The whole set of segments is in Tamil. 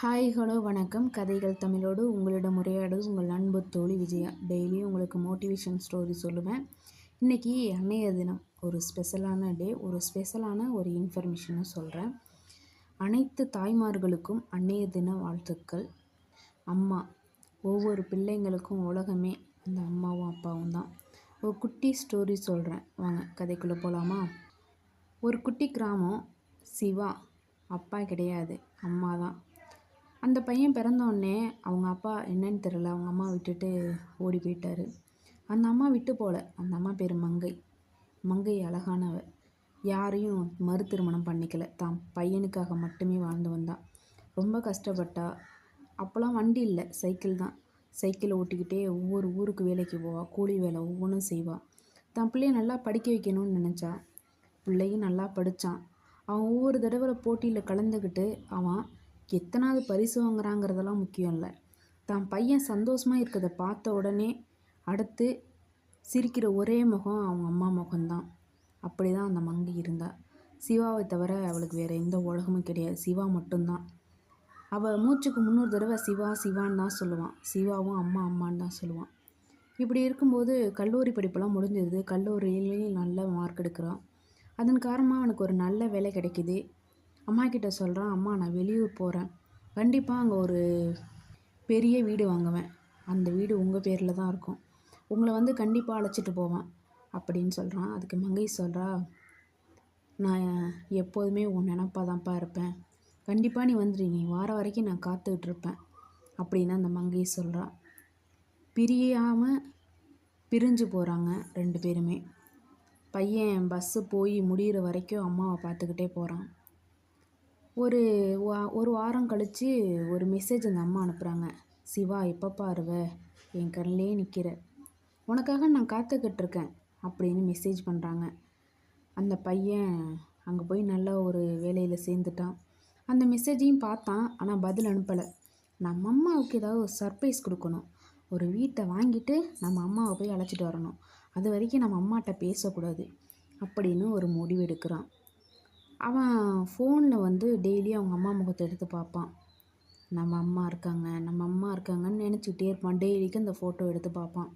ஹாய் ஹலோ வணக்கம். கதைகள் தமிழோடு உங்களிடம் உரையாடுவது உங்கள் அன்பு தோழி விஜயா. டெய்லியும் உங்களுக்கு மோட்டிவேஷன் ஸ்டோரி சொல்லுவேன். இன்றைக்கி அன்னைய தினம் ஒரு ஸ்பெஷலான டே ஒரு ஸ்பெஷலான ஒரு இன்ஃபர்மேஷனும் சொல்கிறேன் அனைத்து தாய்மார்களுக்கும் அன்னைய தின வாழ்த்துக்கள். அம்மா ஒவ்வொரு பிள்ளைங்களுக்கும் உலகமே அந்த அம்மாவும் அப்பாவும் தான். ஒரு குட்டி ஸ்டோரி சொல்கிறேன் வாங்க கதைக்குள்ளே போகலாமா ஒரு குட்டி கிராமம் சிவா அப்பா கிடையாது அம்மா தான். அந்த பையன் பிறந்தோடனே அவங்க அப்பா என்னன்னு தெரில அவங்க அம்மா விட்டுட்டு ஓடி போயிட்டாரு. அந்த அம்மா விட்டு போகல அந்த அம்மா பேர் மங்கை. மங்கை அழகானவ. யாரையும் மறு திருமணம் பண்ணிக்கல. தான் பையனுக்காக மட்டுமே வாழ்ந்து வந்தாள் ரொம்ப கஷ்டப்பட்டா. அப்போல்லாம் வண்டி இல்லை. சைக்கிள் தான். சைக்கிளை ஓட்டிக்கிட்டே ஒவ்வொரு ஊருக்கு வேலைக்கு போவா. கூலி வேலை ஒவ்வொன்றும் செய்வாள் தான் பிள்ளைய நல்லா படிக்க வைக்கணும்னு நினச்சா. பிள்ளையும் நல்லா படித்தான் அவன் ஒவ்வொரு தடவை போட்டியில் கலந்துக்கிட்டு அவன் எத்தனாவது பரிசு வாங்குறாங்கிறதெல்லாம் முக்கியம் இல்லை. தான் பையன் சந்தோஷமாக இருக்கிறத பார்த்த உடனே அடுத்து சிரிக்கிற ஒரே முகம் அவங்க அம்மா முகம்தான். அப்படி தான் அந்த மங்கு இருந்தாள் சிவாவை தவிர அவளுக்கு வேறு எந்த உலகமும் கிடையாது. சிவா மட்டும்தான். அவள் மூச்சுக்கு முன்னூறு தடவை சிவா சிவான்னு தான் சொல்லுவான். சிவாவும் அம்மா அம்மான்னு தான் சொல்லுவான். இப்படி இருக்கும்போது கல்லூரி படிப்பெல்லாம் முடிஞ்சிருது. கல்லூரியிலையும் நல்ல மார்க் எடுக்கிறான். அதன் காரணமாக அவனுக்கு ஒரு நல்ல வேலை கிடைக்கிது. அம்மா கிட்ட சொல்கிறான் அம்மா நான் வெளியூர் போகிறேன் கண்டிப்பாக அங்கே ஒரு பெரிய வீடு வாங்குவேன். அந்த வீடு உங்கள் பேரில் தான் இருக்கும். உங்களை வந்து கண்டிப்பாக அழைச்சிட்டு போவேன். அப்படின்னு சொல்கிறான் அதுக்கு மங்கை சொல்கிறா நான் எப்போதுமே உன் நினப்பாக தான்ப்பா இருப்பேன். கண்டிப்பாக நீ வந்துடுவீங்க வார வரைக்கும் நான் காத்துக்கிட்டு இருப்பேன். அப்படின்னு அந்த மங்கை சொல்கிறா பிரியாமல் பிரிஞ்சு போகிறாங்க ரெண்டு பேருமே. பையன் பஸ்ஸு போய் முடிகிற வரைக்கும் அம்மாவை பார்த்துக்கிட்டே போகிறான் ஒரு வா ஒரு வாரம் கழித்து ஒரு மெசேஜ் அந்த அம்மா அனுப்புகிறாங்க சிவா எப்போ பாருவ? என் கண்ணிலே நிற்கிற உனக்காக நான் காத்துக்கிட்டுருக்கேன் அப்படின்னு மெசேஜ் பண்ணுறாங்க அந்த பையன் அங்கே போய் நல்ல ஒரு வேலையில் சேர்ந்துட்டான். அந்த மெசேஜையும் பார்த்தான் ஆனால் பதில் அனுப்பலை. நம்ம அம்மாவுக்கு ஏதாவது ஒரு சர்ப்ரைஸ் கொடுக்கணும். ஒரு வீட்டை வாங்கிட்டு நம்ம அம்மாவை போய் அழைச்சிட்டு வரணும். அது வரைக்கும் நம்ம அம்மாட்ட பேசக்கூடாது அப்படின்னு ஒரு முடிவு எடுக்கிறான். அவன் ஃபோனில் வந்து டெய்லி அவங்க அம்மா முகத்தை எடுத்து பார்ப்பான். நம்ம அம்மா இருக்காங்க நம்ம அம்மா இருக்காங்கன்னு நினச்சிக்கிட்டே இருப்பான். டெய்லிக்கும் அந்த ஃபோட்டோ எடுத்து பார்ப்பான்.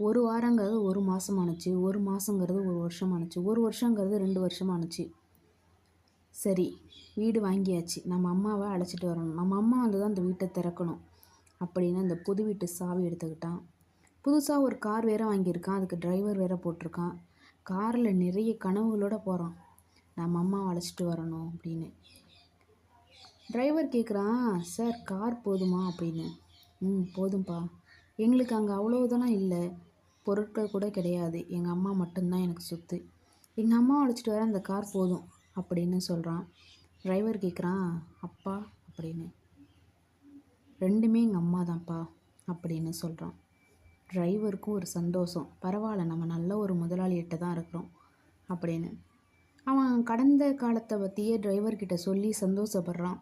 ஒரு வாரங்கிறது ஒரு மாதம் ஆணுச்சு ஒரு மாதங்கிறது ஒரு வருஷம் ஆணுச்சு ஒரு வருஷங்கிறது ரெண்டு வருஷம் ஆணுச்சு சரி வீடு வாங்கியாச்சு. நம்ம அம்மாவை அழைச்சிட்டு வரணும். நம்ம அம்மா வந்து தான் அந்த வீட்டை திறக்கணும் அப்படின்னு அந்த புது வீட்டு சாவி எடுத்துக்கிட்டான். புதுசாக ஒரு கார் வேறு வாங்கியிருக்கான். அதுக்கு டிரைவர் வேறு போட்டிருக்கான். காரில் நிறைய கனவுகளோடு போகிறான் நம்ம அம்மாவை அழைச்சிட்டு வரணும் அப்படின்னு. டிரைவர் கேட்குறான் சார் கார் போதுமா? அப்படின்னு. ம் போதும்ப்பா எங்களுக்கு அங்கே அவ்வளோ இதெல்லாம் இல்லை. பொருட்கள் கூட கிடையாது. எங்கள் அம்மா மட்டும்தான் எனக்கு சொத்து. எங்கள் அம்மா அழைச்சிட்டு வர அந்த கார் போதும் அப்படின்னு சொல்கிறான் டிரைவர் கேட்குறான் அப்பா அப்படின்னு. ரெண்டுமே எங்கள் அம்மா தான்ப்பா அப்படின்னு சொல்கிறான் டிரைவருக்கும் ஒரு சந்தோஷம். பரவாயில்ல நம்ம நல்ல ஒரு முதலாளிகிட்ட தான் இருக்கிறோம் அப்படின்னு. அவன் கடந்த காலத்தை பற்றியே டிரைவர்கிட்ட சொல்லி சந்தோஷப்படுறான்.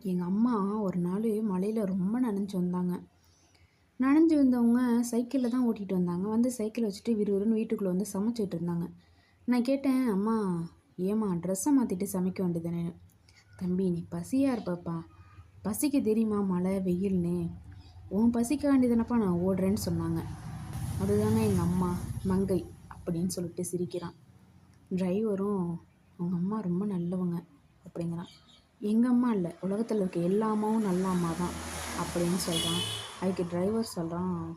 எங்கள் அம்மா ஒரு நாள் மலையில் ரொம்ப நனைஞ்சு வந்தாங்க. நனைஞ்சு வந்தவங்க சைக்கிளில் தான் ஓட்டிகிட்டு வந்தாங்க. வந்து சைக்கிள் வச்சுட்டு விறுவிறுன்னு வீட்டுக்குள்ளே வந்து சமைச்சிட்டு இருந்தாங்க. நான் கேட்டேன் அம்மா ஏம்மா ட்ரெஸ்ஸை மாற்றிட்டு சமைக்க வேண்டியதானே தம்பி நீ பசியாக இருப்பப்பா. பசிக்க தெரியுமா மழை வெயில்னு? உன் பசிக்க வேண்டியதுனப்பா நான் ஓடுறேன்னு சொன்னாங்க. அதுதாங்க எங்கள் அம்மா மங்கை அப்படின்னு சொல்லிட்டு சிரிக்கிறான். டிரைவரும் அவங்க அம்மா ரொம்ப நல்லவங்க அப்படிங்கிறான். எங்கள் அம்மா இல்லை உலகத்தில் இருக்க எல்லா அம்மாவும் நல்ல அம்மா தான் அப்படின்னு சொல்கிறான் அதுக்கு டிரைவர் சொல்கிறான்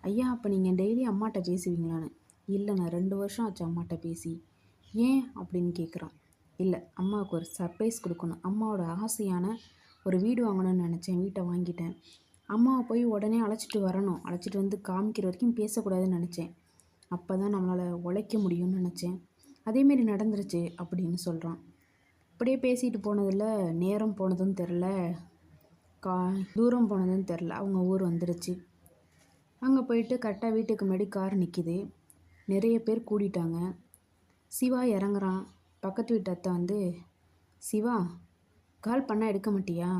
ஐயா அப்போ நீங்கள் டெய்லி அம்மாட்ட பேசுவீங்களான்னு? இல்லை நான் ரெண்டு வருஷம் ஆச்சு அம்மாட்ட பேசி. ஏன்? அப்படின்னு கேட்குறான் இல்லை அம்மாவுக்கு ஒரு சர்ப்ரைஸ் கொடுக்கணும். அம்மாவோட ஆசையான ஒரு வீடு வாங்கணும்னு நினச்சேன் வீட்டை வாங்கிட்டேன். அம்மாவை போய் உடனே அழைச்சிட்டு வரணும். அழைச்சிட்டு வந்து காமிக்கிற வரைக்கும் பேசக்கூடாதுன்னு நினச்சேன். அப்போ தான் நம்மளால் உழைக்க முடியும்னு நினச்சேன். அதேமாரி நடந்துருச்சு அப்படின்னு சொல்கிறான் அப்படியே பேசிட்டு போனதில் நேரம் போனதும் தெரில கா தூரம் போனதும் தெரில அவங்க ஊர் வந்துடுச்சு அங்கே போயிட்டு கரெக்டாக வீட்டுக்கு முன்னாடி கார் நிற்கிது நிறைய பேர் கூடிட்டாங்க. சிவா இறங்குறான். பக்கத்து வீட்டு அத்தை வந்து சிவா கால் பண்ணால் எடுக்க மாட்டியா?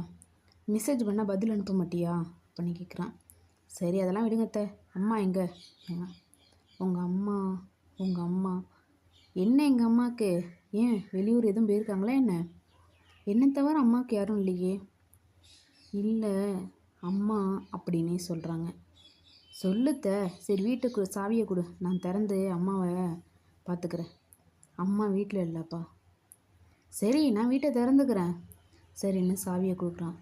மெசேஜ் பண்ணால் பதில் அனுப்ப மாட்டியா? அப்படின்னு கேட்குறான் சரி அதெல்லாம் விடுங்க அத்தை. அம்மா எங்கே? உங்கள் அம்மா உங்கள் அம்மா. என்ன எங்கள் அம்மாவுக்கு ஏன்? வெளியூர் எதுவும் போயிருக்காங்களா என்ன? என்னை தவிர அம்மாவுக்கு யாரும் இல்லையே. இல்லை அம்மா அப்படின்னே சொல்கிறாங்க சொல்லுத்த சரி வீட்டுக்கு சாவியை கொடு. நான் திறந்து அம்மாவை பார்த்துக்கிறேன். அம்மா வீட்டில் இல்லைப்பா. சரி நான் வீட்டை திறந்துக்கிறேன். சரின்னு சாவியை கொடுக்குறான்.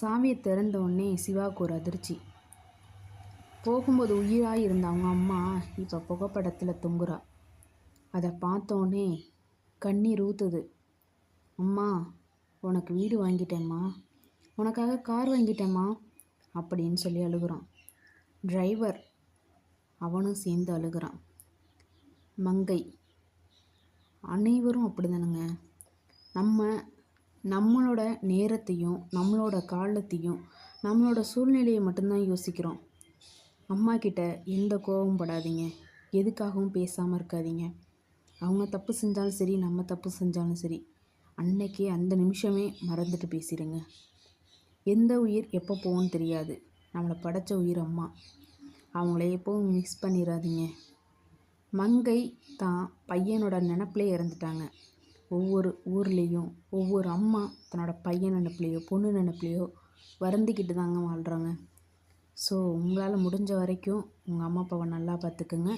சாவியை திறந்த உடனே சிவாவுக்கு ஒரு அதிர்ச்சி. போகும்போது உயிராக இருந்த அவங்க அம்மா இப்போ புகைப்படத்தில் தொங்குறா. அதை பார்த்தோன்னே கண்ணீர் ஊற்றுது அம்மா உனக்கு வீடு வாங்கிட்டேம்மா. உனக்காக கார் வாங்கிட்டேம்மா அப்படின்னு சொல்லி அழுகுறான். டிரைவர் அவனும் சேர்ந்து அழுகுறான். மங்கை அனைவரும் அப்படிதானுங்க. நம்ம நம்மளோட நேரத்தையும் நம்மளோட காலத்தையும் நம்மளோட சூழ்நிலையை மட்டும்தான் யோசிக்கிறோம். அம்மா கிட்ட எந்த கோபம் படாதீங்க. எதுக்காகவும் பேசாமல் இருக்காதீங்க. அவங்க தப்பு செஞ்சாலும் சரி நம்ம தப்பு செஞ்சாலும் சரி அன்னைக்கே அந்த நிமிஷமே மறந்துட்டு பேசிடுங்க எந்த உயிர் எப்போ போகும்னு தெரியாது. நம்மளை படைச்ச உயிர் அம்மா. அவங்கள எப்போவும் மிஸ் பண்ணிடாதீங்க மங்கை தான் பையனோட நினப்பிலே இறந்துட்டாங்க. ஒவ்வொரு ஊர்லேயும் ஒவ்வொரு அம்மா தன்னோட பையன் நினப்புலையோ பொண்ணு நினப்புலையோ வருந்திக்கிட்டு தாங்க வாழ்கிறாங்க ஸோ உங்களால் முடிஞ்ச வரைக்கும் உங்கள் அம்மா அப்பாவை நல்லா பார்த்துக்குங்க.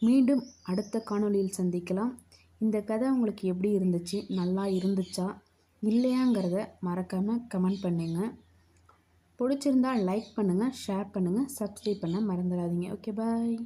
மீண்டும் அடுத்த காணொளியில் சந்திக்கலாம். இந்த கதை உங்களுக்கு எப்படி இருந்துச்சு? நல்லா இருந்துச்சா? இல்லையாங்கிறத மறக்காமல் கமெண்ட் பண்ணுங்கள் பிடிச்சிருந்தா லைக் பண்ணுங்கள் ஷேர் பண்ணுங்கள் சப்ஸ்கிரைப் பண்ண மறந்துடாதீங்க. Okay bye.